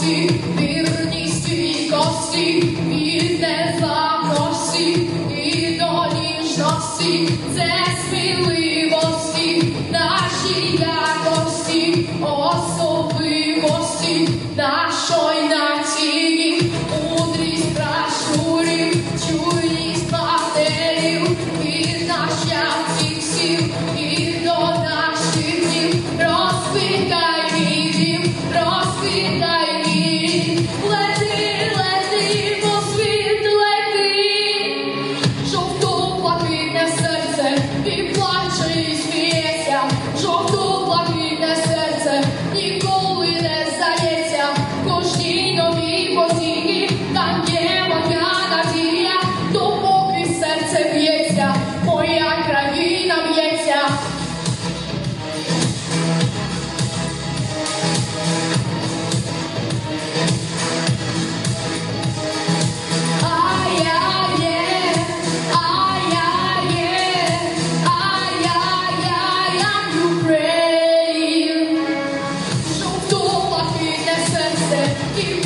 кості, вірність і кості, від незламності і до ніжності, це сміливості, наші якості, особливості нашої X, said you